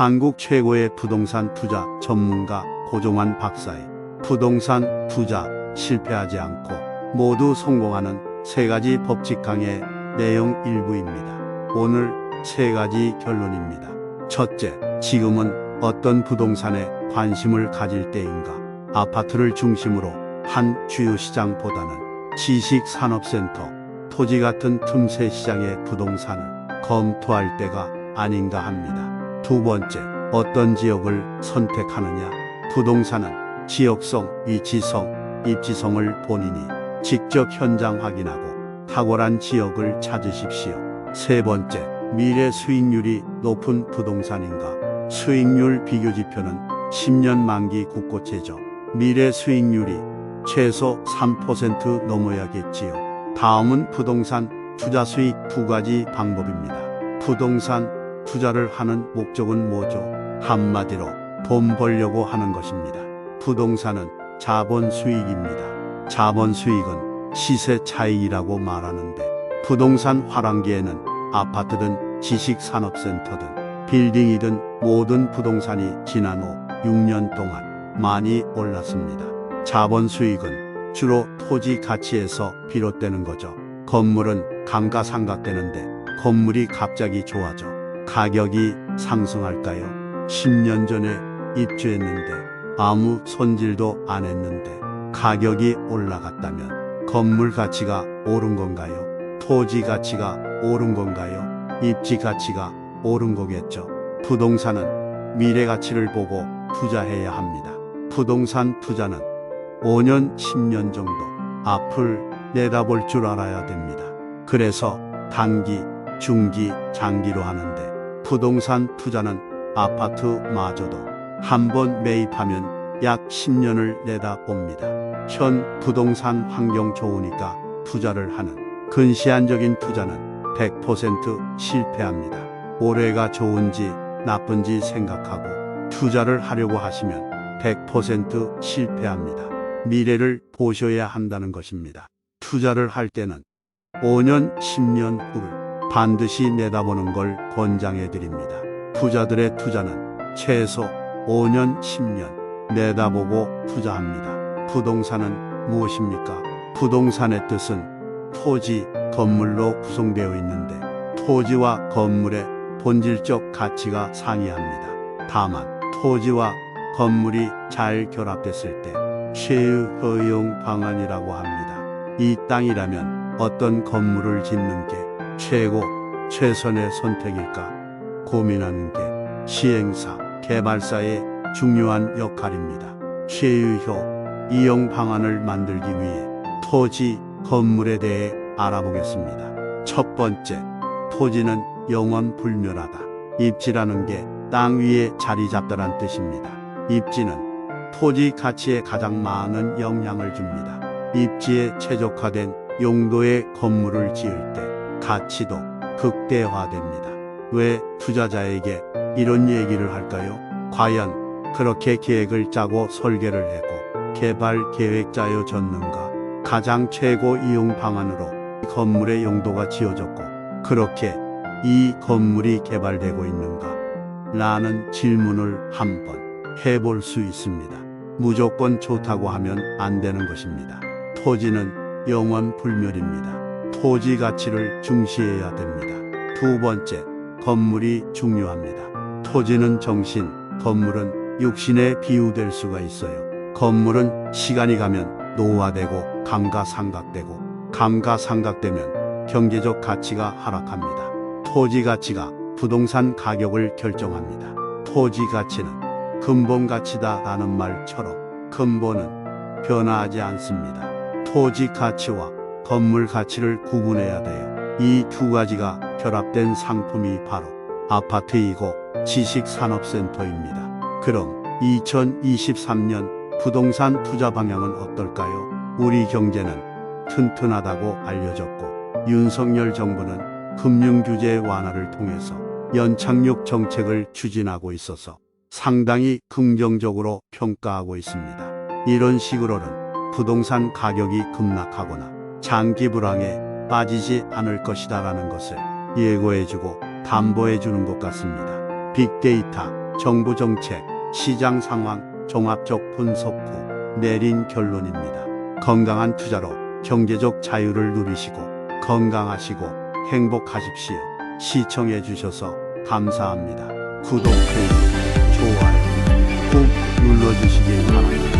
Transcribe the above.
한국 최고의 부동산 투자 전문가 고종환 박사의 부동산 투자 실패하지 않고 모두 성공하는 세 가지 법칙 강의 내용 일부입니다. 오늘 세 가지 결론입니다. 첫째, 지금은 어떤 부동산에 관심을 가질 때인가? 아파트를 중심으로 한 주요 시장보다는 지식산업센터, 토지 같은 틈새 시장의 부동산을 검토할 때가 아닌가 합니다. 두 번째, 어떤 지역을 선택하느냐? 부동산은 지역성, 위치성, 입지성을 본인이 직접 현장 확인하고 탁월한 지역을 찾으십시오. 세 번째, 미래 수익률이 높은 부동산인가? 수익률 비교 지표는 10년 만기 국고채죠. 미래 수익률이 최소 3% 넘어야겠지요. 다음은 부동산 투자 수익 두 가지 방법입니다. 부동산 투자를 하는 목적은 뭐죠? 한마디로 돈 벌려고 하는 것입니다. 부동산은 자본 수익입니다. 자본 수익은 시세 차익이라고 말하는데 부동산 화랑기에는 아파트든 지식산업센터든 빌딩이든 모든 부동산이 지난 후 6년 동안 많이 올랐습니다. 자본 수익은 주로 토지 가치에서 비롯되는 거죠. 건물은 감가상각되는데 건물이 갑자기 좋아져 가격이 상승할까요? 10년 전에 입주했는데 아무 손질도 안 했는데 가격이 올라갔다면 건물 가치가 오른 건가요? 토지 가치가 오른 건가요? 입지 가치가 오른 거겠죠. 부동산은 미래 가치를 보고 투자해야 합니다. 부동산 투자는 5년, 10년 정도 앞을 내다볼 줄 알아야 됩니다. 그래서 단기, 중기, 장기로 하는데 부동산 투자는 아파트마저도 한 번 매입하면 약 10년을 내다봅니다. 현 부동산 환경 좋으니까 투자를 하는 근시안적인 투자는 100% 실패합니다. 올해가 좋은지 나쁜지 생각하고 투자를 하려고 하시면 100% 실패합니다. 미래를 보셔야 한다는 것입니다. 투자를 할 때는 5년, 10년 후를 반드시 내다보는 걸 권장해 드립니다. 부자들의 투자는 최소 5년, 10년 내다보고 투자합니다. 부동산은 무엇입니까? 부동산의 뜻은 토지, 건물로 구성되어 있는데 토지와 건물의 본질적 가치가 상이합니다. 다만 토지와 건물이 잘 결합됐을 때 최의 허용 방안이라고 합니다. 이 땅이라면 어떤 건물을 짓는 게 최고 최선의 선택일까 고민하는 게 시행사 개발사의 중요한 역할입니다. 최유효 이용 방안을 만들기 위해 토지 건물에 대해 알아보겠습니다. 첫 번째 토지는 영원 불멸하다. 입지라는 게 땅 위에 자리 잡다란 뜻입니다. 입지는 토지 가치에 가장 많은 영향을 줍니다. 입지에 최적화된 용도의 건물을 지을 때 가치도 극대화됩니다. 왜 투자자에게 이런 얘기를 할까요? 과연 그렇게 계획을 짜고 설계를 하고 개발 계획 짜여 졌는가? 가장 최고 이용 방안으로 건물의 용도가 지어졌고 그렇게 이 건물이 개발되고 있는가? 라는 질문을 한번 해볼 수 있습니다. 무조건 좋다고 하면 안 되는 것입니다. 토지는 영원 불멸입니다. 토지 가치를 중시해야 됩니다. 두 번째, 건물이 중요합니다. 토지는 정신, 건물은 육신에 비유될 수가 있어요. 건물은 시간이 가면 노화되고 감가상각되고 감가상각되면 경제적 가치가 하락합니다. 토지 가치가 부동산 가격을 결정합니다. 토지 가치는 근본 가치다 라는 말처럼 근본은 변화하지 않습니다. 토지 가치와 건물 가치를 구분해야 돼요. 이 두 가지가 결합된 상품이 바로 아파트이고 지식산업센터입니다. 그럼 2023년 부동산 투자 방향은 어떨까요? 우리 경제는 튼튼하다고 알려졌고 윤석열 정부는 금융규제 완화를 통해서 연착륙 정책을 추진하고 있어서 상당히 긍정적으로 평가하고 있습니다. 이런 식으로는 부동산 가격이 급락하거나 장기 불황에 빠지지 않을 것이다 라는 것을 예고해주고 담보해주는 것 같습니다. 빅데이터, 정부 정책, 시장 상황, 종합적 분석 후 내린 결론입니다. 건강한 투자로 경제적 자유를 누리시고 건강하시고 행복하십시오. 시청해 주셔서 감사합니다. 구독, 좋아요 꾹 눌러주시기 바랍니다.